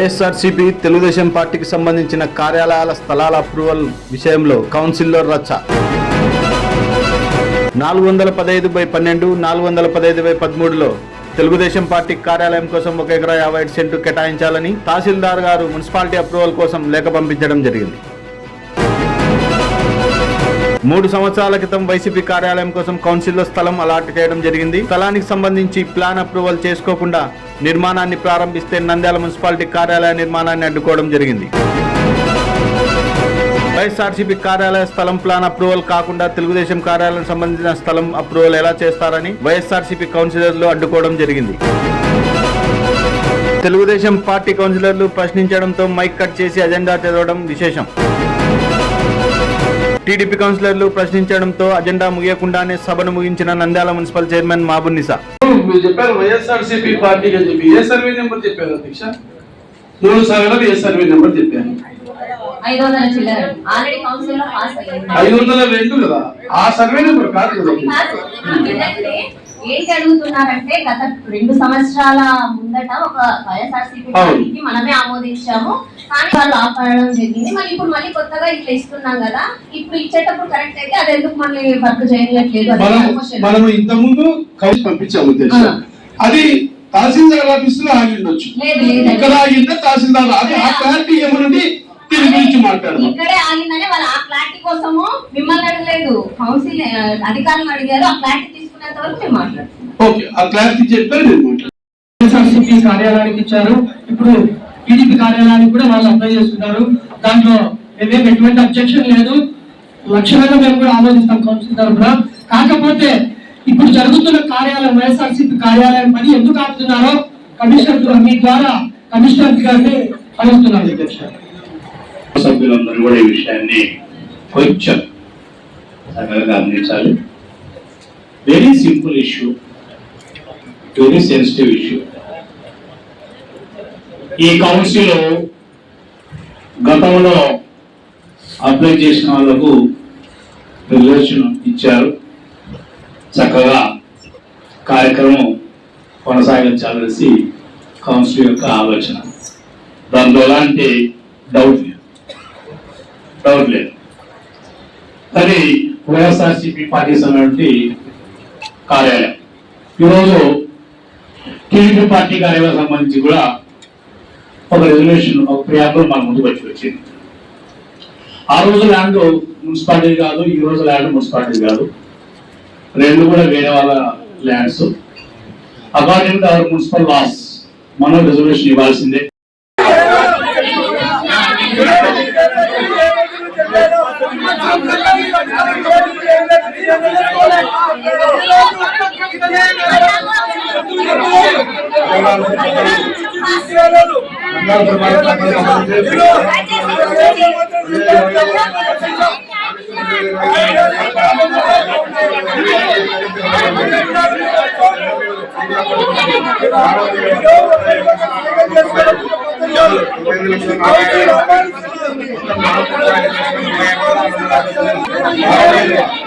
వైఎస్ఆర్సీపీ తెలుగుదేశం పార్టీకి సంబంధించిన కార్యాలయాల స్థలాల అప్రూవల్ విషయంలో కౌన్సిల్లో రచ్చ. నాలుగు వందల పదహైదు బై పన్నెండు నాలుగు వందల పదహైదు బై పదమూడులో తెలుగుదేశం పార్టీ కార్యాలయం కోసం ఒక ఎకరా యాభై ఐదు సెంటు కేటాయించాలని తహసీల్దార్ గారు మున్సిపాలిటీ అప్రూవల్ కోసం లేఖ పంపించడం జరిగింది. మూడు సంవత్సరాల క్రితం వైసీపీ కార్యాలయం కోసం కౌన్సిల్లో స్థలం అలాట్ చేయడం జరిగింది. స్థలానికి సంబంధించి ప్లాన్ అప్రూవల్ చేసుకోకుండా నిర్మాణాన్ని ప్రారంభిస్తే నంద్యాల మున్సిపాలిటీ కార్యాలయ నిర్మాణాన్ని అడ్డుకోవడం జరిగింది. వైఎస్ఆర్సీపీ కార్యాలయ స్థలం ప్లాన్ అప్రూవల్ కాకుండా తెలుగుదేశం కార్యాలయం సంబంధించిన స్థలం అప్రూవల్ ఎలా చేస్తారని వైఎస్ఆర్సీపీ కౌన్సిలర్లు అడ్డుకోవడం జరిగింది. తెలుగుదేశం పార్టీ కౌన్సిలర్లు ప్రశ్నించడంతో మైక్ కట్ చేసి అజెండా చదవడం విశేషం. టీడీపీ కౌన్సిలర్లు ప్రశ్నించడంతో అజెండా ముగియకుండానే సభను ముగించిన నంద్యాల మున్సిపల్ చైర్మన్ మీరు చెప్పారు వైఎస్ఆర్సీపీ పార్టీకి చెప్పి ఏ సర్వే నెంబర్ చెప్పారు అధ్యక్ష? మూడు సార్లు ఏ సర్వే నెంబర్ చెప్పాను. ఐదు వందల చిల్లర. ఆల్రెడీ కౌన్సిల్లో పాస్ అయ్యింది ఐదు వందల రెండు కదా? ఆ సర్వే నెంబర్ కాదు ఏంటి అడుగుతున్నారంటే గత రెండు సంవత్సరాల ముందట ఒక వైఎస్ఆర్సీపీ మనమే ఆమోదించాము. కానీ వాళ్ళు ఆపడం జరిగింది. మళ్ళీ ఇప్పుడు మళ్ళీ కొత్తగా ఇట్లా ఇస్తున్నాం కదా ఇప్పుడు ఇచ్చేటప్పుడు కరెక్ట్ అయితే అది ఎందుకు మళ్ళీ వర్క్ చేయట్లేదు అది మనం ఇంత ముందు పంపించాము. అది తహసీల్దార్ ఆఫీస్లో ఆగి ఉండొచ్చు. ఇక్కడ ఆగింటే తహసీల్దార్ అది ఆ క్లారిటీ ఏమన్నది దీని గురించి మాట్లాడదాం. ఇక్కడే ఆగిందని వాళ్ళు ఆ క్లారిటీ కోసము మిమ్మల్ని అడగలేదు. కౌన్సిల్ అధికారులు అడిగారు. ఆ క్లారిటీ తీసుకునేంత వరకు మేము మాట్లాడుతున్నాం. ఓకే ఆ క్లారిటీ చెప్పారు నేను మాట్లాడతాను వైఎస్ఆర్సీపీ కార్యాలయానికి ఇచ్చారు. ఇప్పుడు టీడీపీ కార్యాలయానికి కూడా వాళ్ళు అప్లై చేసుకున్నారు దాంట్లో మేమేం ఎటువంటి అబ్జెక్షన్ లేదు. లక్షణంగా మేము కూడా ఆలోచిస్తాం కౌన్సిల్ తరఫున. కాకపోతే ఇప్పుడు జరుగుతున్న కార్యాలయం వైఎస్ఆర్సీపీ కార్యాలయం పని ఎందుకు ఆపుతున్నారో కమిషనర్ మీ ద్వారా కమిషనర్ గారిని అడుగుతున్నాను అధ్యక్ష సభ్యులందరూ కూడా ఈ విషయాన్ని కొంచెం చక్కగా గమనించాలి. Very simple issue very sensitive issue ఈ కౌన్సిల్ గతంలో అప్లై చేసిన వాళ్ళకు రిజర్వేషన్ ఇచ్చారు. చక్కగా కార్యక్రమం కొనసాగించాలనేసి కౌన్సిల్ యొక్క ఆలోచన. దాంట్లో ఎలాంటి డౌట్ లేదు. డౌట్ లేదు. కానీ వైఎస్ఆర్సీపీ పార్టీ సంబంధించి కార్యాలయం. ఈరోజు టీడీపీ పార్టీ కార్యాలయం సంబంధించి కూడా ఒక రెజల్యూషన్ ఒక ప్రియాలో మన ముందు వచ్చి వచ్చింది. ఆ రోజు ల్యాండ్ మున్సిపాలిటీ కాదు ఈ రోజు ల్యాండ్ మున్సిపాలిటీ కాదు. రెండు కూడా వేరే వాళ్ళ lands according to our municipal laws మనం రిజర్వేషన్ ఇవ్వాల్సిందే. ఇంకా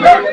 ప్రమాణం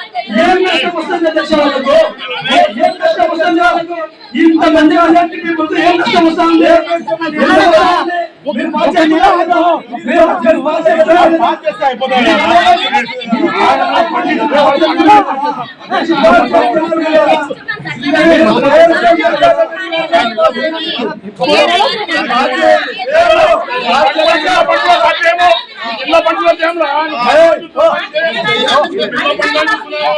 ఏం నష్టం వస్తుంది? మీరు పాస్ చేయాలా వద్దా? మీరు మీరు పాస్ చేయాలా? పాస్ చేస్తే అయిపోతుందా? క్లియర్ ఏం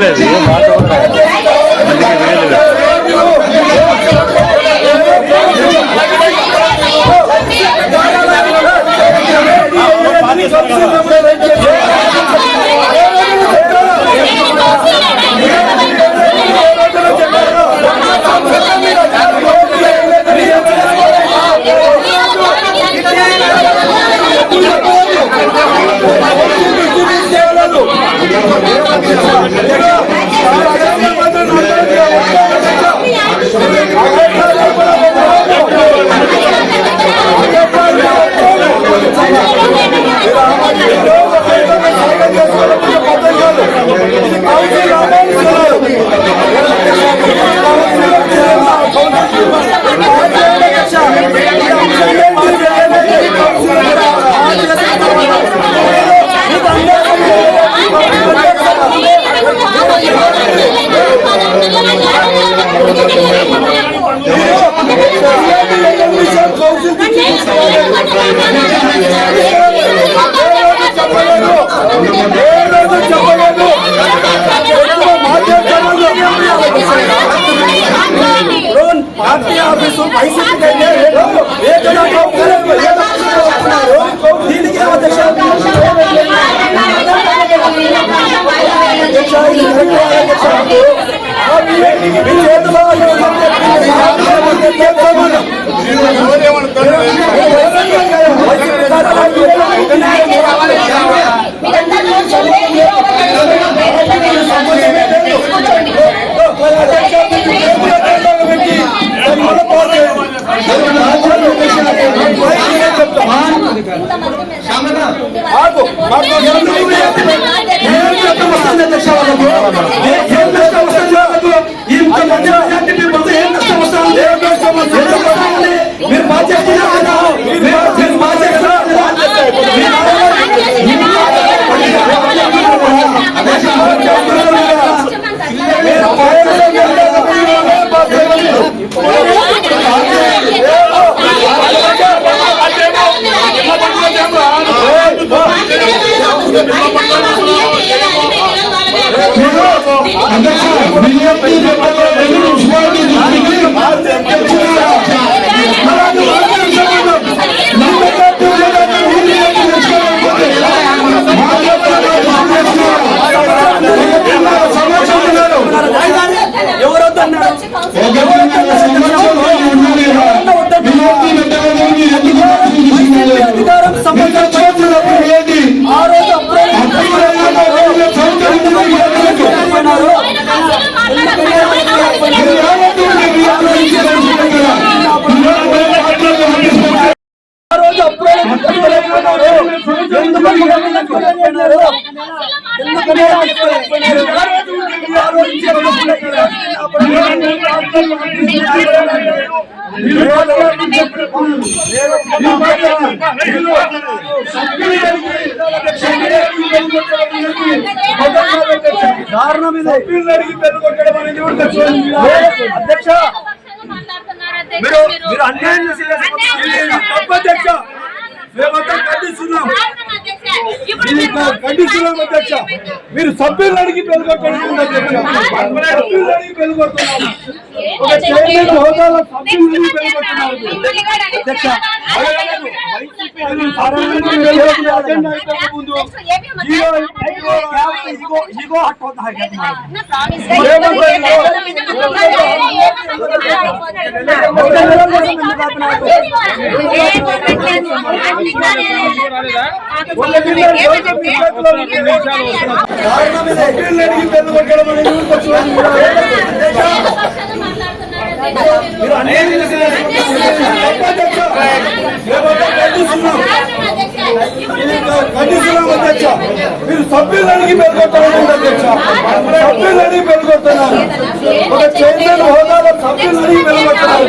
对流氓 ఎవరొద్దన్నారు కారణం ఇది అధ్యక్ష మీరు మీరు అన్యాయం చేసి తప్పు అధ్యక్ష. మేమంతా ఖండిస్తున్నాం ఇది ఖండిస్తున్నాం అధ్యక్ష. మీరు సభ్యులు అడిగి పెళ్ళగొట్టడం అధ్యక్ష. సభ్యులు అడిగి పెళ్ళగొడుతున్నాం ఒక చైర్మన్ హోదాలో సభ్యులు అడిగి పెళ్ళగొట్టున్నారు అధ్యక్ష సాధారణంగా మీరు అజెండా అయిపోయే ముందు ఇగో ఇగో ఇగో ఇగో హక్కు కారణం ఇదే సభ్యులు అడిగి పెళ్ళగొట్టడం అనేది మీరు చేసిన తప్పు ఖండిస్తున్నాం అధ్యక్ష మీరు సభ్యులడిగి అధ్యక్ష సభ్యులడిగి ఒక చైర్మన్ హోదాలో సభ్యులడిగి పెరుగుతున్నారు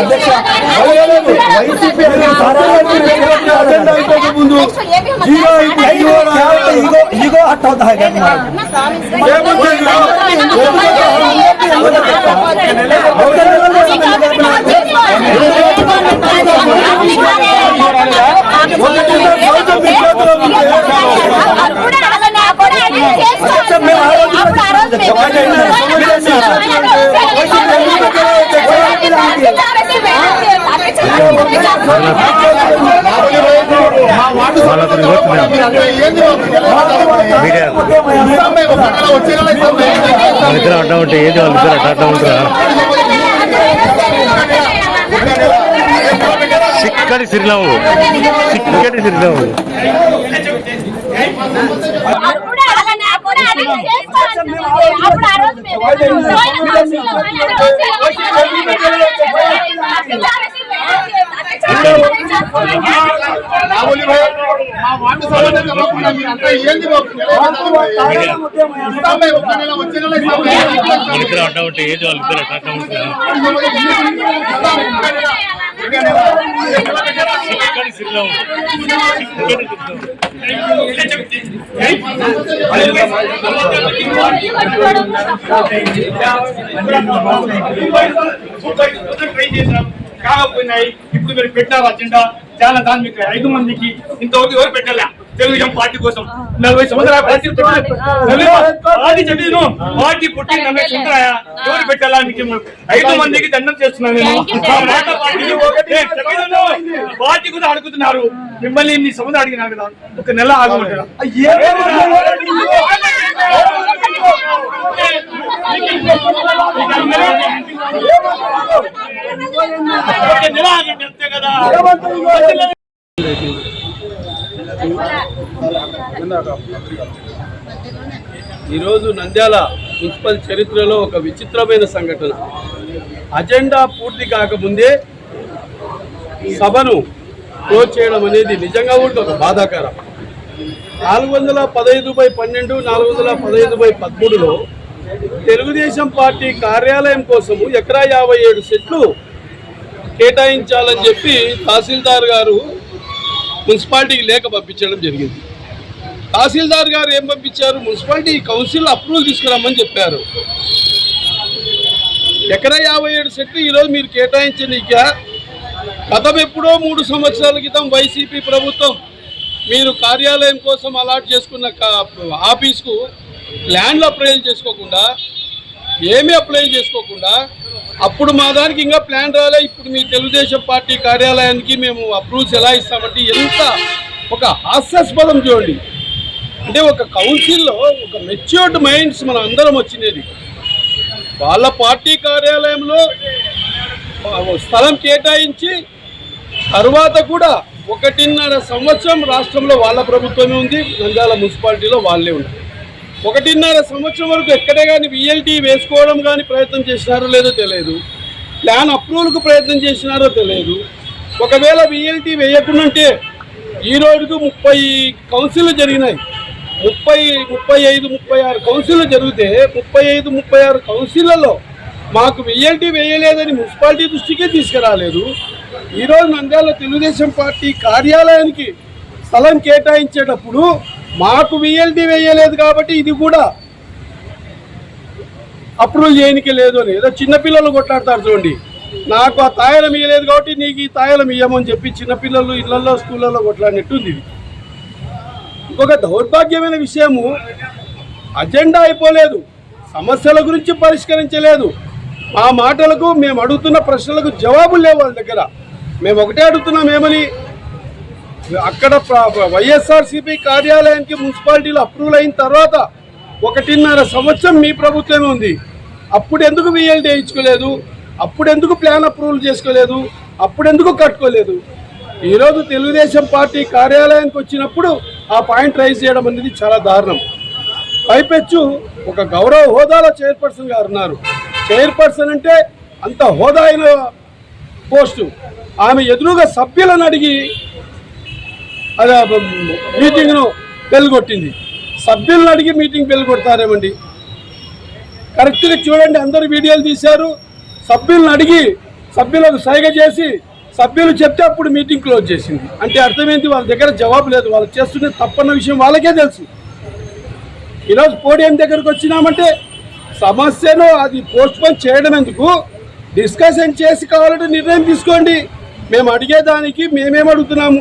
అధ్యక్ష వైసీపీ అజెండా ముందు అవుతా ఇద్దరు అడ్డం ఉంటే ఏది వాళ్ళు ఇద్దరు అడ్డం ఉంటారా చిక్కటి సిరిలావు చిక్కటి సిరిలావు అప్పుడు ఆ రోజు ఇద్దరు అడ్డం ఉంటే ఏది వాళ్ళు ఇద్దరు అడ్డం ఉంటారా చిక్కటి సిరిలావు చిక్కటి ట్రై చేశాం కాకపోయినాయి ఇప్పుడు మీరు పెట్టారు అజెండా చాలా దాని మీకు ఐదు మందికి ఇంతవరకు ఎవరు పెట్టాలా? తెలుగుదేశం పార్టీ కోసం. నలభై సంవత్సరాల పార్టీ పార్టీ పుట్టి నలభై సంవత్సరాల ఎవరు పెట్టాలా మీకు ఐదు మందికి దండం చేస్తున్నాను నేను. పార్టీ కూడా అడుగుతున్నారు. మిమ్మల్ని ఇన్ని సంవత్సరాలు అడిగినారు కదా. ఒక నెల ఆగమంటారా ఒక నెల ఆగండి అంతే కదా ఈరోజు నంద్యాల మున్సిపల్ చరిత్రలో ఒక విచిత్రమైన సంఘటన. అజెండా పూర్తి కాకముందే సభను క్లోజ్ చేయడం అనేది నిజంగా కూడా ఒక బాధాకరం. నాలుగు వందల పదహైదు బై పన్నెండు నాలుగు వందల పదహైదు బై పదమూడులో తెలుగుదేశం పార్టీ కార్యాలయం కోసము ఎకరా యాభై ఏడు సెట్లు కేటాయించాలని చెప్పి తహసీల్దార్ గారు మున్సిపాలిటీకి లేఖ పంపించడం జరిగింది. తహసీల్దార్ గారు ఏం పంపించారు? మున్సిపాలిటీ కౌన్సిల్ అప్రూవల్ తీసుకురమ్మని చెప్పారు. ఎకరా యాభై ఏడు సెట్లు ఈరోజు మీరు కేటాయించనీక? గతం ఎప్పుడో మూడు సంవత్సరాల క్రితం వైసీపీ ప్రభుత్వం మీరు కార్యాలయం కోసం అలాట్ చేసుకున్న ఆఫీస్కు ల్యాండ్లు అప్లై చేసుకోకుండా ఏమీ అప్లై చేసుకోకుండా అప్పుడు మా దానికి ఇంకా ప్లాన్ రాలే. ఇప్పుడు మీ తెలుగుదేశం పార్టీ కార్యాలయానికి మేము అప్రూవ్స్ ఎలా ఇస్తామంటే ఎంత ఒక హాస్యాస్పదం చూడండి. అంటే ఒక కౌన్సిల్లో ఒక మెచ్యూర్డ్ మైండ్స్ మన అందరం వచ్చినది. వాళ్ళ పార్టీ కార్యాలయంలో స్థలం కేటాయించి తర్వాత కూడా ఒకటిన్నర సంవత్సరం రాష్ట్రంలో వాళ్ళ ప్రభుత్వమే ఉంది. నంద్యాల మున్సిపాలిటీలో వాళ్ళే ఉన్నారు. ఒకటిన్నర సంవత్సరం వరకు ఎక్కడే కానీ విఎల్టీ వేసుకోవడం కానీ ప్రయత్నం చేసినారో లేదో తెలియదు. ప్లాన్ అప్రూవల్కు ప్రయత్నం చేసినారో తెలియదు. ఒకవేళ విఎల్టీ వేయకుండాంటే ఈ రోజుకు ముప్పై కౌన్సిల్ జరిగినాయి. ముప్పై ముప్పై ఐదు ముప్పై ఆరు కౌన్సిల్ జరిగితే ముప్పై ఐదు ముప్పై ఆరు కౌన్సిళ్ళలో మాకు విఎల్టీ వేయలేదని మున్సిపాలిటీ దృష్టికే తీసుకురాలేదు. ఈరోజు నంద్యాల తెలుగుదేశం పార్టీ కార్యాలయానికి స్థలం కేటాయించేటప్పుడు మాకు విఎల్టీ వేయలేదు కాబట్టి ఇది కూడా అప్రూవల్ చేయనికి లేదు అని. ఏదో చిన్నపిల్లలు కొట్లాడతారు చూడండి. నాకు ఆ తాయలం ఇవ్వలేదు కాబట్టి నీకు ఈ తాయలం ఇయ్యమని చెప్పి చిన్నపిల్లలు ఇళ్ళలో స్కూళ్ళల్లో కొట్లాడినట్టుంది ఇది. ఇంకొక దౌర్భాగ్యమైన విషయము అజెండా అయిపోలేదు. సమస్యల గురించి పరిష్కరించలేదు. ఆ మాటలకు మేము అడుగుతున్న ప్రశ్నలకు జవాబులు లేవు వాళ్ళ దగ్గర. మేము ఒకటే అడుగుతున్నాం ఏమని? అక్కడ ప్ర- వైఎస్ఆర్సీపీ కార్యాలయానికి మున్సిపాలిటీలో అప్రూవల్ అయిన తర్వాత ఒకటిన్నర సంవత్సరం మీ ప్రభుత్వమే ఉంది. అప్పుడు ఎందుకు విఎల్డీ వేయించుకోలేదు అప్పుడు ఎందుకు ప్లాన్ అప్రూవల్ చేసుకోలేదు? అప్పుడు ఎందుకు కట్టుకోలేదు? ఈరోజు తెలుగుదేశం పార్టీ కార్యాలయానికి వచ్చినప్పుడు ఆ పాయింట్ రైజ్ చేయడం అనేది చాలా దారుణం. పైపెచ్చు ఒక గౌరవ హోదాలో చైర్పర్సన్ గారు ఉన్నారు. చైర్పర్సన్ అంటే అంత హోదా అయిన పోస్టు. ఆమె ఎదురుగా సభ్యులను అడిగి అది మీటింగ్ను పెళ్ళగొట్టింది సభ్యులను అడిగి మీటింగ్ పెళ్ళగొడతారేమండి కరెక్ట్గా చూడండి అందరూ వీడియోలు తీశారు. సభ్యులను అడిగి సభ్యులకు సైగ చేసి సభ్యులు చెప్తే అప్పుడు మీటింగ్ క్లోజ్ చేసింది. అంటే అర్థమైంది వాళ్ళ దగ్గర జవాబు లేదు. వాళ్ళు చేస్తున్న తప్పన్న విషయం వాళ్ళకే తెలుసు. ఈరోజు పోడియం దగ్గరకు వచ్చినామంటే సమస్యను అది పోస్ట్పోన్ చేయడం ఎందుకు డిస్కషన్ చేసి కావాలంటే నిర్ణయం తీసుకోండి. మేము అడిగేదానికి మేమేం అడుగుతున్నాము?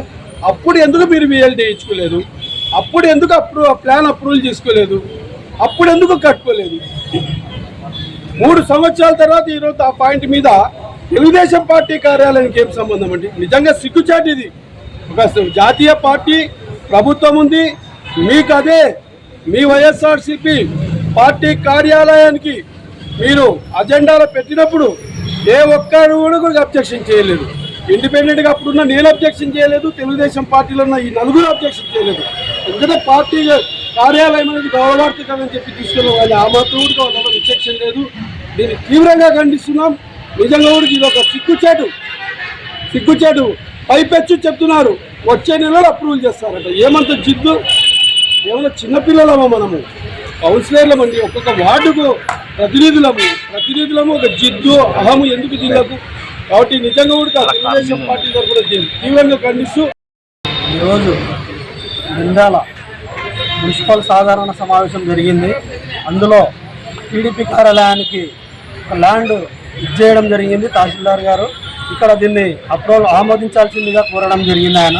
అప్పుడు ఎందుకు మీరు విఎల్ చేయించుకోలేదు? అప్పుడు ఎందుకు అప్పుడు ఆ ప్లాన్ అప్రూవల్ చేసుకోలేదు అప్పుడు ఎందుకు కట్టుకోలేదు? మూడు సంవత్సరాల తర్వాత ఈరోజు ఆ పాయింట్ మీద తెలుగుదేశం పార్టీ కార్యాలయానికి ఏం సంబంధం అండి? నిజంగా సిగ్గుచాటు ఇది. ఒక జాతీయ పార్టీ ప్రభుత్వం ఉంది. మీకు అదే మీ వైఎస్ఆర్సిపి పార్టీ కార్యాలయానికి మీరు అజెండాలో పెట్టినప్పుడు ఏ ఒక్కరు కూడా అబ్జెక్షన్ చేయలేదు. ఇండిపెండెంట్గా అప్పుడున్న నేను అబ్జెక్షన్ చేయలేదు తెలుగుదేశం పార్టీలో ఉన్న ఈ నలుగురు అబ్జెక్షన్ చేయలేదు. ఎందుకంటే పార్టీ కార్యాలయం అనేది గౌరవార్థకం అని చెప్పి తీసుకున్న వాళ్ళు ఆ మాత్రం కూడా వాళ్ళలో విచక్షణ లేదు. దీన్ని తీవ్రంగా ఖండిస్తున్నాం. నిజంగా కూడా ఇది ఒక సిగ్గుచేటు సిగ్గుచేటు పైపెచ్చు చెప్తున్నారు. వచ్చే నెలలో అప్రూవల్ చేస్తారంట. ఏమంత జిద్దు ఏమన్నా చిన్నపిల్లలమా మనము? కౌన్సిలర్లమండి ఒక్కొక్క వార్డుకు ప్రతినిధులము. ప్రతినిధులము ఒక జిద్దు అహము ఎందుకు జిల్లాకు కాబట్టి నిజంగా కూడా తెలుగుదేశం పార్టీ తరఫున తీవ్రంగా ఖండిస్తూ ఈరోజు నిందాల మున్సిపల్ సాధారణ సమావేశం జరిగింది. అందులో టీడీపీ కార్యాలయానికి ఒక ల్యాండ్ ఇచ్చేయడం జరిగింది తహసీల్దార్ గారు. ఇక్కడ దీన్ని అప్రూవల్ ఆమోదించాల్సిందిగా కోరడం జరిగింది ఆయన.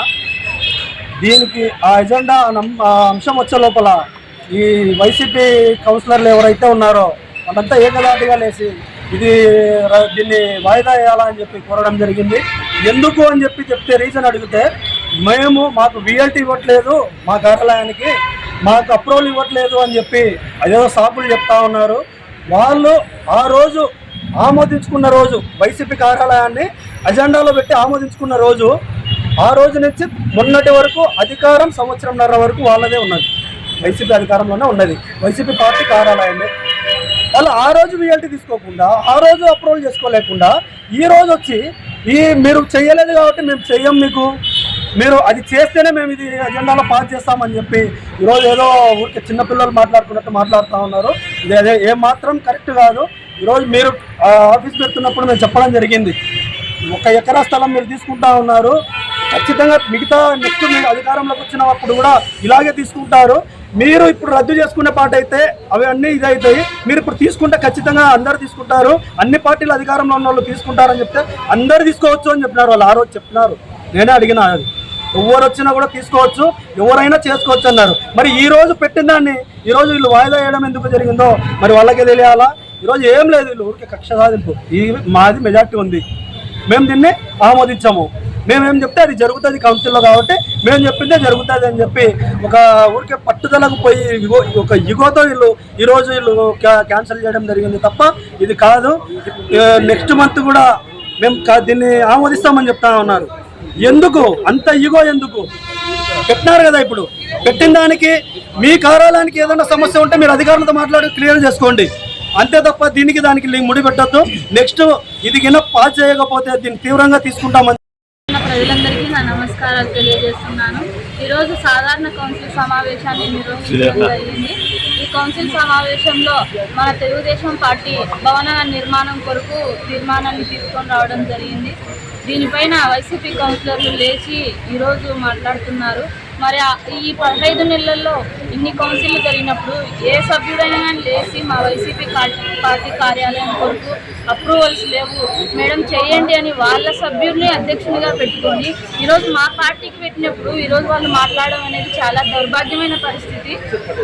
దీనికి ఆ ఎజెండా అంశం వచ్చే లోపల ఈ వైసీపీ కౌన్సిలర్లు ఎవరైతే ఉన్నారో వాళ్ళంతా ఏకదాటిగా లేచి ఇది దీన్ని వాయిదా వేయాలని చెప్పి కోరడం జరిగింది. ఎందుకు అని చెప్పి చెప్తే రీజన్ అడిగితే మేము మాకు విఎల్టీ ఇవ్వట్లేదు మా కార్యాలయానికి మాకు అప్రూవల్ ఇవ్వట్లేదు అని చెప్పి అదేదో సాకులు చెప్తా ఉన్నారు. వాళ్ళు ఆ రోజు ఆమోదించుకున్న రోజు వైసీపీ కార్యాలయాన్ని అజెండాలో పెట్టి ఆమోదించుకున్న రోజు ఆ రోజు నుంచి మొన్నటి వరకు అధికారం సంవత్సరంన్నర వరకు వాళ్ళదే ఉన్నది. వైసీపీ అధికారంలోనే ఉన్నది. వైసీపీ పార్టీ కార్యాలయమే. అలా ఆ రోజు విఎల్టీ తీసుకోకుండా ఆ రోజు అప్రూవల్ చేసుకోలేకుండా ఈ రోజు వచ్చి ఈ మీరు చేయలేదు కాబట్టి మేము చెయ్యం మీకు. మీరు అది చేస్తేనే మేము ఇది అజెండాలో పాస్ చేస్తామని చెప్పి ఈరోజు ఏదో ఊరికే చిన్నపిల్లలు మాట్లాడుకున్నట్టు మాట్లాడుతూ ఉన్నారు. ఇది అదే ఏమాత్రం కరెక్ట్ కాదు. ఈరోజు మీరు ఆఫీస్ పెడుతున్నప్పుడు మేము చెప్పడం జరిగింది. ఒక ఎకరా స్థలం మీరు తీసుకుంటా ఉన్నారు. ఖచ్చితంగా మిగతా నెక్స్ట్ మీరు అధికారంలోకి వచ్చినప్పుడు కూడా ఇలాగే తీసుకుంటారు. మీరు ఇప్పుడు రద్దు చేసుకునే పాట అయితే అవి అన్నీ ఇదవుతాయి మీరు ఇప్పుడు తీసుకుంటే ఖచ్చితంగా అందరు తీసుకుంటారు. అన్ని పార్టీలు అధికారంలో ఉన్న వాళ్ళు తీసుకుంటారని చెప్తే అందరు తీసుకోవచ్చు అని చెప్పినారు. వాళ్ళు ఆ రోజు చెప్పినారు. నేనే అడిగిన అది. ఎవరు వచ్చినా కూడా తీసుకోవచ్చు. ఎవరైనా చేసుకోవచ్చు అన్నారు. మరి ఈ రోజు పెట్టిన దాన్ని ఈరోజు వీళ్ళు వాయిదా వేయడం ఎందుకు జరిగిందో మరి వాళ్ళకే తెలియాలా? ఈరోజు ఏం లేదు. వీళ్ళు ఊరికే కక్ష సాధింపు. ఈ మాది మెజార్టీ ఉంది. మేము దీన్ని ఆమోదించాము. మేమేం చెప్తే అది జరుగుతుంది కౌన్సిల్లో కాబట్టి మేము చెప్పిందే జరుగుతుంది అని చెప్పి ఒక ఊరికే పట్టుదలకు పోయి ఇగో ఒక ఇగోతో వీళ్ళు ఈరోజు వీళ్ళు క్యాన్సిల్ చేయడం జరిగింది తప్ప ఇది కాదు. నెక్స్ట్ మంత్ కూడా మేము కా- దీన్ని ఆమోదిస్తామని చెప్తా ఉన్నారు. ఎందుకు? అంత ఇగో ఎందుకు? పెట్టినారు కదా ఇప్పుడు. పెట్టిన దానికి మీ కార్యాలయానికి ఏదైనా సమస్య ఉంటే మీరు అధికారులతో మాట్లాడి క్లియర్ చేసుకోండి. అంతే తప్ప దీనికి దానికి లి- ముడి పెట్టద్దు నెక్స్ట్ ఇది కింద పాస్ చేయకపోతే దీన్ని తీవ్రంగా తీసుకుంటామని ప్రజలందరికీ నా నమస్కారాలు తెలియజేస్తున్నాను. ఈరోజు సాధారణ కౌన్సిల్ సమావేశాన్ని నిర్వహించడం జరిగింది. ఈ కౌన్సిల్ సమావేశంలో మన తెలుగుదేశం పార్టీ భవన నిర్మాణం కొరకు తీర్మానాన్ని తీసుకొని రావడం జరిగింది. దీనిపైన వైసీపీ కౌన్సిలర్లు లేచి ఈరోజు మాట్లాడుతున్నారు. మరి ఈ పదహైదు నెలల్లో ఇన్ని కౌన్సిల్లు జరిగినప్పుడు ఏ సభ్యుడైనా కానీ లేచి మా వైసీపీ పార్టీ కార్యాలయం కొరకు అప్రూవల్స్ లేవు. మేడం చేయండి అని వాళ్ళ సభ్యుల్ని అధ్యక్షునిగా పెట్టుకొని ఈరోజు మా పార్టీకి పెట్టినప్పుడు ఈరోజు వాళ్ళు మాట్లాడడం అనేది చాలా దౌర్భాగ్యమైన పరిస్థితి.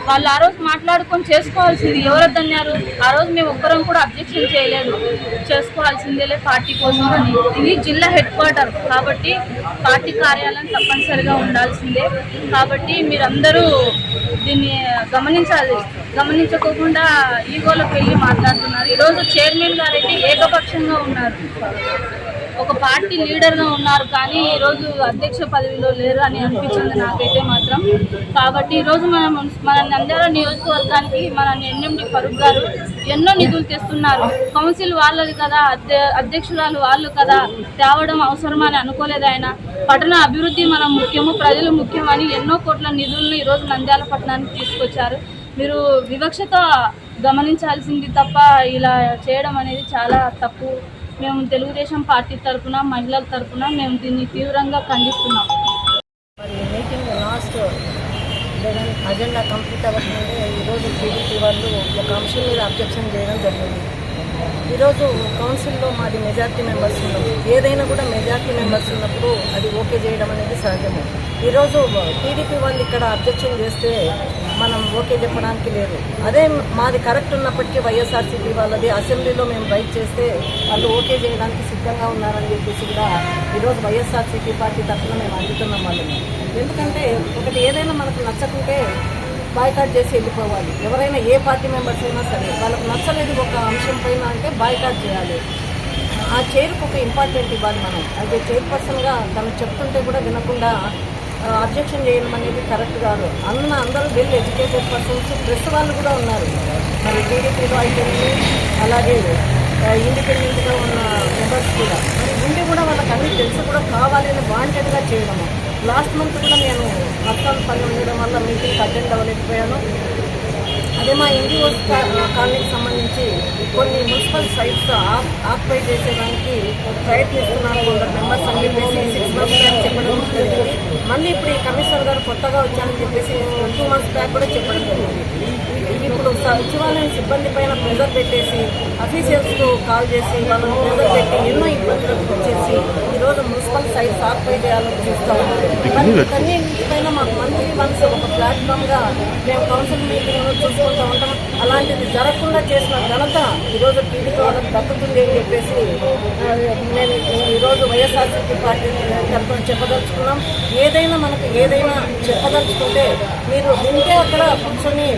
వాళ్ళు ఆ రోజు మాట్లాడుకొని చేసుకోవాల్సింది ఎవరొద్దన్నారు? ఆ రోజు మేము ఒక్కరం కూడా అబ్జెక్షన్ చేయలేదు. చేసుకోవాల్సిందేలే పార్టీ కోసం అని. ఇది జిల్లా హెడ్ క్వార్టర్ కాబట్టి పార్టీ కార్యాలయం తప్పనిసరిగా ఉండాల్సిందే. కాబట్టి మీరందరూ దీన్ని గమనించాలి. గమనించకోకుండా ఈగోలోకి వెళ్ళి మాట్లాడుతున్నారు. ఈరోజు చైర్మన్ గారు అయితే ఏకపక్షంగా ఉన్నారు. ఒక పార్టీ లీడర్గా ఉన్నారు కానీ ఈరోజు అధ్యక్ష పదవిలో లేరు అని అనిపించింది నాకైతే మాత్రం. కాబట్టి ఈరోజు మనం మున్సి- మన నంద్యాల నియోజకవర్గానికి మన ఎన్ఎండి ఫరూక్ గారు ఎన్నో నిధులు తెస్తున్నారు. కౌన్సిల్ వాళ్ళది కదా అధ్య అధ్యక్షురాలు వాళ్ళు కదా తేవడం అవసరమని అనుకోలేదు ఆయన. పట్టణ అభివృద్ధి మనం ముఖ్యము ప్రజలు ముఖ్యమని ఎన్నో కోట్ల నిధులను ఈరోజు నంద్యాల పట్టణానికి తీసుకొచ్చారు. మీరు వివక్షతో గమనించాల్సింది తప్ప ఇలా చేయడం అనేది చాలా తప్పు. మేము తెలుగుదేశం పార్టీ తరఫున మహిళల తరఫున మేము దీన్ని తీవ్రంగా ఖండిస్తున్నాం మీటింగ్ లాస్ట్ అజెండా కంప్లీట్ అవ్వకముందే ఈరోజు టీడీపీ వాళ్ళు ఒక అంశం మీద అబ్జెక్షన్ చేయడం జరిగింది. ఈరోజు కౌన్సిల్లో మాది మెజార్టీ మెంబర్స్ ఉన్నాం. ఏదైనా కూడా మెజార్టీ మెంబర్స్ ఉన్నప్పుడు అది ఓకే చేయడం అనేది సహజమే. ఈరోజు టీడీపీ వాళ్ళు ఇక్కడ అబ్జెక్షన్ చేస్తే మనం ఓకే చెప్పడానికి లేదు. అదే మాది కరెక్ట్ ఉన్నప్పటికీ వైఎస్ఆర్సీపీ వాళ్ళది అసెంబ్లీలో మేము రైట్ చేస్తే వాళ్ళు ఓకే చేయడానికి సిద్ధంగా ఉన్నారని చెప్పేసి కూడా ఈరోజు వైఎస్ఆర్సీపీ పార్టీ తరఫున మేము అందుతున్నాం వాళ్ళని. ఎందుకంటే ఒకటి ఏదైనా మనకు నచ్చకుంటే బాయ్కాట్ చేసి వెళ్ళిపోవాలి. ఎవరైనా ఏ పార్టీ మెంబర్స్ అయినా సరే వాళ్ళకు నచ్చలేదు ఒక అంశం పైన అంటే బాయ్కాట్ చేయాలి. ఆ చైర్కి ఒక ఇంపార్టెంట్ ఇవ్వాలి మనం. అయితే చైర్పర్సన్గా తను చెప్తుంటే కూడా వినకుండా అబ్జెక్షన్ చేయడం అనేది కరెక్ట్ కాదు. అన్న అందరూ వెల్ ఎడ్యుకేటెడ్ పర్సన్స్ ప్రెస్ వాళ్ళు కూడా ఉన్నారు. మరి టీడీపీలో అయితే అలాగే ఇండిపెండెంట్గా ఉన్న మెంబర్స్ కూడా. మరి ఉండి కూడా వాళ్ళకి అన్ని తెలిసి కూడా కావాలి అని వాంటెడ్గా చేయడము. లాస్ట్ మంత్ కూడా నేను మొత్తం పని ఉండడం వల్ల మీటింగ్ అటెండ్ అవ్వలేకపోయాను. అదే మా ఎన్జిఓస్ కాలనీకి సంబంధించి కొన్ని మున్సిపల్ సైట్స్ ఆక్యుపై చేసేదానికి ప్రయత్నిస్తున్నారు కొందరు మెంబర్స్ అని చెప్పేసి సిక్స్ మంత్స్ బ్యాక్ చెప్పడం జరిగింది. మళ్ళీ ఇప్పుడు ఈ కమిషనర్ గారు కొత్తగా వచ్చారని చెప్పేసి టూ మంత్స్ బ్యాక్ కూడా చెప్పడం జరిగింది. ఇప్పుడు సచివాలయం సిబ్బంది పైన ప్రెజర్ పెట్టేసి అఫీషియల్స్కు కాల్ చేసి వాళ్ళని ప్రెజర్ పెట్టి ఎన్నో ఇబ్బందులకు వచ్చేసి ఈరోజు మున్సిపల్ సైట్స్ ఆక్యుపై చేయాలని చూస్తూ. వీటన్నిటిపైన మాకు మంత్లీ వన్స్ ఒక ప్లాట్ఫామ్గా మేము కౌన్సిల్ మీటింగ్లో చూసుకుంటూ ఉంటాం. అలాంటిది జరగకుండా చేసిన ఘనత ఈరోజు టీడీపీ వాళ్ళకి దక్కుతుంది అని చెప్పేసి నేను ఈరోజు వైఎస్ఆర్సీపీ పార్టీ తరఫున చెప్పదలుచుకున్నాం. ఏదైనా మనకు ఏదైనా చెప్పదలుచుకుంటే మీరు ఉంటే అక్కడ కూర్చొని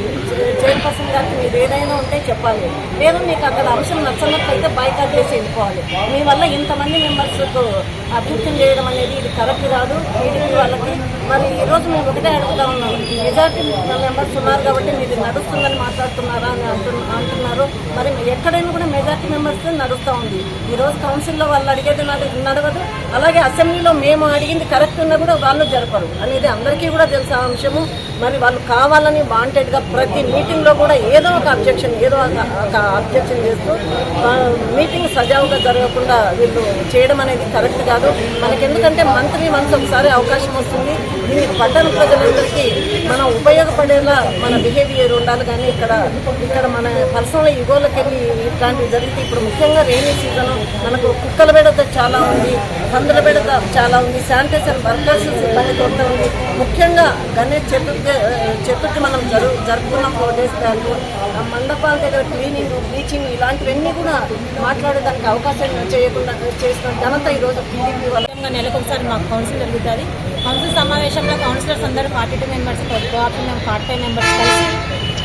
చైర్పర్సన్ గారికి మీరు ఏదైనా ఉంటే చెప్పాలి. లేదు మీకు అక్కడ అంశం నచ్చనట్లయితే బైకాట్ చేసి వెళ్ళిపోవాలి. మీ వల్ల ఇంతమంది మెంబర్స్కు అభ్యర్థం చేయడం అనేది ఇది కరెక్ట్ కాదు. టీడీపీ వాళ్ళకి మరి ఈరోజు మేము ఒకటే అడుగుతా ఉన్నాం. మెజార్టీ మెంబర్స్ ఉన్నారు కాబట్టి మీరు నడుస్తుందని మాట్లాడుతున్నారా అని అంటు అంటున్నారు. మరి ఎక్కడైనా కూడా మెజార్టీ మెంబర్స్ నడుస్తూ ఉంది. ఈరోజు కౌన్సిల్లో వాళ్ళు అడిగేది నడవదు అలాగే అసెంబ్లీలో మేము అడిగింది కరెక్ట్ ఉన్నా కూడా వాళ్ళు జరపరు. అనేది అందరికీ కూడా తెలిసిన అంశము. మరి వాళ్ళు కావాలని వాంటెడ్గా ప్రతి మీటింగ్లో కూడా ఏదో ఒక అబ్జెక్షన్ ఏదో ఒక- అబ్జెక్షన్ చేస్తూ మీటింగ్ సజావుగా జరగకుండా వీళ్ళు చేయడం అనేది కరెక్ట్ కాదు. మనకి ఎందుకంటే మంత్లీ మనసు ఒకసారి అవకాశం వస్తుంది. దీన్ని పట్టణ ప్రజలందరికీ మనం ఉపయోగపడేలా మన బిహేవియర్ ఉండాలి. కానీ ఇక్కడ ఇక్కడ మన పర్సనల్ ఇగోలకి వెళ్ళి ఇట్లాంటివి జరిగితే ఇప్పుడు ముఖ్యంగా రైనీ సీజన్ మనకు కుక్కల బెడత చాలా ఉంది పందుల బెడత చాలా ఉంది శానిటైజర్ వర్కర్స్ సిబ్బంది కొరత ఉంది. ముఖ్యంగా గణేష్ చతుర్థి చతుర్థి మనం జరు జరుపుకున్న ప్రదేశాలు ఆ మండపాల దగ్గర క్లీనింగ్ బ్లీచింగ్ ఇలాంటివన్నీ కూడా మాట్లాడేదానికి అవకాశం చేయకుండా చేసిన ఘనత ఈరోజు టీడీపీ వల్ల. నెలకు ఒకసారి మాకు కౌన్సిల్ జరుగుతుంది. కౌన్సిల్ సమావేశంలో కౌన్సిలర్స్ అందరూ ఫార్టీ టూ మెంబర్స్ కోఆపరేటివ్ మేము ఫార్టీ ఫైవ్ మెంబర్స్ కలిసి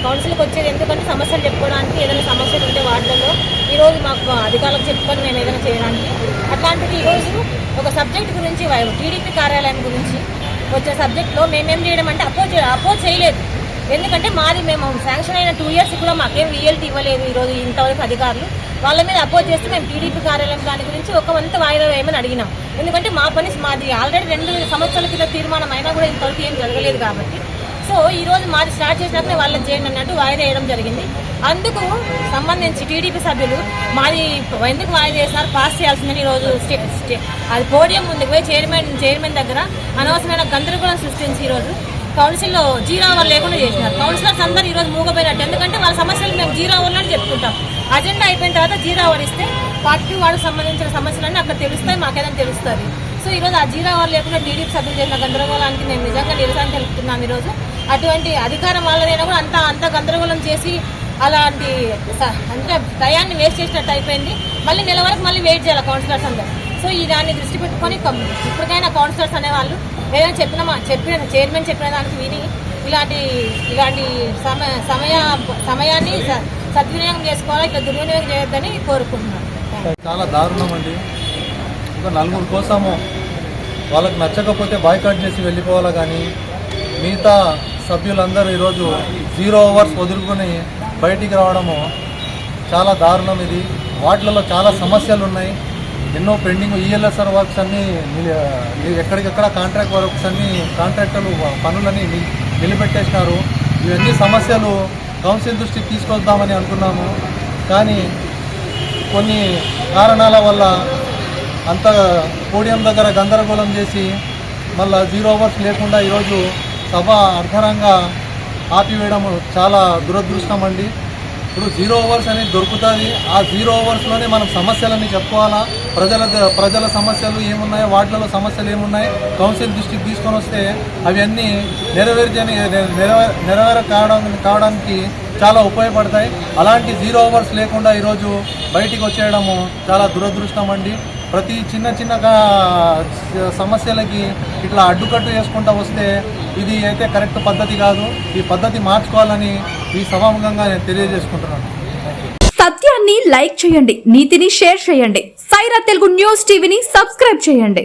కౌన్సిల్కి వచ్చేది ఎందుకంటే సమస్యలు చెప్పుకోవడానికి ఏదైనా సమస్యలు ఉంటే వార్డులలో ఈరోజు మాకు అధికారులకు చెప్పుకొని మేము ఏదైనా చేయడానికి. అట్లాంటిది ఈరోజు ఒక సబ్జెక్ట్ గురించి టీడీపీ కార్యాలయం గురించి వచ్చే సబ్జెక్ట్లో మేమేం చేయడం అంటే అపోజ్ అపోజ్ చేయలేదు. ఎందుకంటే మాది మేము శాంక్షన్ అయిన టూ ఇయర్స్ కూడా మాకేం రియల్టీ ఇవ్వలేదు ఈరోజు ఇంతవరకు అధికారులు. వాళ్ళ మీద అపోజ్ చేస్తే మేము టీడీపీ కార్యాలయం దాని గురించి ఒక వంత వాయిదా వేయమని అడిగినాం. ఎందుకంటే మా పని మాది ఆల్రెడీ రెండు సంవత్సరాల కింద తీర్మానం అయినా కూడా ఇంతవరకు ఏం జరగలేదు కాబట్టి సో ఈ రోజు మాది స్టార్ట్ చేసినప్పుడే వాళ్ళని చేయండి అన్నట్టు వాయిదా వేయడం జరిగింది. అందుకు సంబంధించి టీడీపీ సభ్యులు మాది ఎందుకు వాయిదా చేసినారు పాస్ చేయాల్సిందని ఈరోజు స్టే అది పోడియం ముందుకు పోయి చైర్మన్ చైర్మన్ దగ్గర అనవసరమైన గందరగోళం సృష్టించి ఈరోజు కౌన్సిల్లో జీరో అవర్ లేకుండా చేసినారు. కౌన్సిలర్స్ అందరూ ఈరోజు మూగపోయినట్టు. ఎందుకంటే వాళ్ళ సమస్యలు మేము జీరో అవర్లో చెప్పుకుంటాం. అజెండా అయిపోయిన తర్వాత జీరో అవర్ ఇస్తే పార్టీ వాళ్ళకి సంబంధించిన సమస్యలన్నీ అక్కడ తెలుస్తాయి మాకేదైనా తెలుస్తుంది. సో ఈరోజు ఆ జీరో అవర్ లేకుండా టీడీపీ సభ్యులు చేసిన గందరగోళానికి మేము నిజంగా నిరసన తెలుపుతున్నాం ఈరోజు అటువంటి అధికారం వాళ్ళదైనా కూడా అంత అంత గందరగోళం చేసి అలాంటి స- అంటే టయాన్ని వేస్ట్ చేసినట్టు అయిపోయింది. మళ్ళీ నెల వరకు మళ్ళీ వెయిట్ చేయాలి కౌన్సిలర్స్ అందరూ. సో ఈ దాన్ని దృష్టి పెట్టుకొని ఇప్పటికైనా కౌన్సిలర్స్ అనేవాళ్ళు ఏదైనా చెప్పినమా చెప్పిన చైర్మన్ చెప్పిన దానికి విని ఇలాంటి ఇలాంటి సమయ సమయ సమయాన్ని స- సద్వినియోగం చేసుకోవాలి ఇట్లా దుర్వినియోగం చేయొద్దని కోరుకుంటున్నాను. చాలా దారుణం అండి ఒక నలుగురు కోసము. వాళ్ళకి నచ్చకపోతే బాయ్కాట్ చేసి వెళ్ళిపోవాలా కానీ మిగతా సభ్యులందరూ ఈరోజు జీరో అవర్స్ వదులుకొని బయటికి రావడము చాలా దారుణం ఇది. వాటిలలో చాలా సమస్యలు ఉన్నాయి ఎన్నో పెండింగ్ ఈఎల్ఎస్ఆర్ వర్క్స్ అన్నీ ఎక్కడికెక్కడ కాంట్రాక్ట్ వర్క్స్ అన్నీ కాంట్రాక్టర్లు పనులని ని- నిలబెట్టేసినారు. ఇవన్నీ సమస్యలు కౌన్సిల్ దృష్టికి తీసుకొద్దామని అనుకున్నాము. కానీ కొన్ని కారణాల వల్ల అంత పోడియం దగ్గర గందరగోళం చేసి మళ్ళా జీరో అవర్స్ లేకుండా ఈరోజు సభ అర్ధరంగా ఆపివేయడం చాలా దురదృష్టం అండి. ఇప్పుడు జీరో ఓవర్స్ అనేది దొరుకుతుంది ఆ జీరో ఓవర్స్లోనే మనం సమస్యలన్నీ చెప్పుకోవాలా? ప్రజల ప్రజల సమస్యలు ఏమున్నాయో? వాటిలలో సమస్యలు ఏమున్నాయి? కౌన్సిల్ దృష్టికి తీసుకొని వస్తే అవన్నీ నెరవేర్చని నెరవేర నెరవేర కావడం కావడానికి చాలా ఉపయోగపడతాయి. అలాంటి జీరో ఓవర్స్ లేకుండా ఈరోజు బయటికి వచ్చేయడము చాలా దురదృష్టం అండి. ప్రతి చిన్న చిన్నగా సమస్యలకి ఇట్లా అడ్డుకట్టు చేసుకుంటూ వస్తే ఇది అయితే కరెక్ట్ పద్ధతి కాదు. ఈ పద్ధతి మార్చుకోవాలని ఈ సభాముఖంగా నేను తెలియజేసుకుంటున్నాను. సత్యాన్ని లైక్ చేయండి నీతిని షేర్ చేయండి. సైరా తెలుగు న్యూస్ టీవీని సబ్స్క్రైబ్ చేయండి.